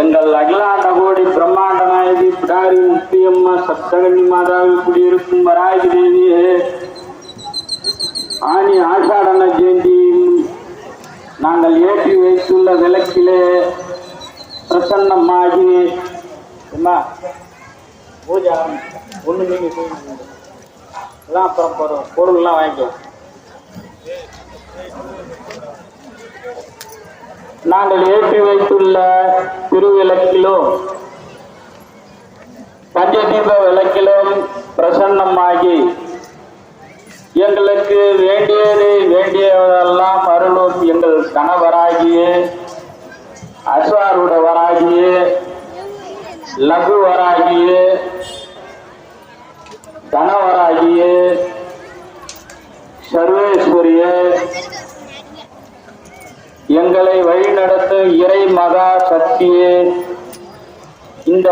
எங்கள் அகிலாண்ட கோடி பிரம்மாண்ட நாயகி பிடாரி முத்தியம்மா சப்தகன்னி மாதாவில் குடியிருக்கும் வராகி தேவியே ஆணி ஆஷாடன ஜெயந்தி நாங்கள் ஏற்றி வைத்துள்ள விளக்கிலே பிரசன்னமாகி என்ன பூஜை ஒன்று நீங்கள் எல்லாம் அப்புறம் போகிறோம் பொருள்லாம் வாங்கிக்கோ நாங்கள் ஏற்றி வைத்துள்ள திருவிளக்கிலும் பஞ்சதீப விளக்கிலும் பிரசன்னமாகி எங்களுக்கு வேண்டியது வேண்டியதெல்லாம் அருளும் எங்கள் கணவராகிய அஸ்வாருடவராகிய லகுவராகிய கணவராகிய சர்வேஸ்வரிய எங்களை வழிநடத்தும் இறை மகா சக்தியே. இந்த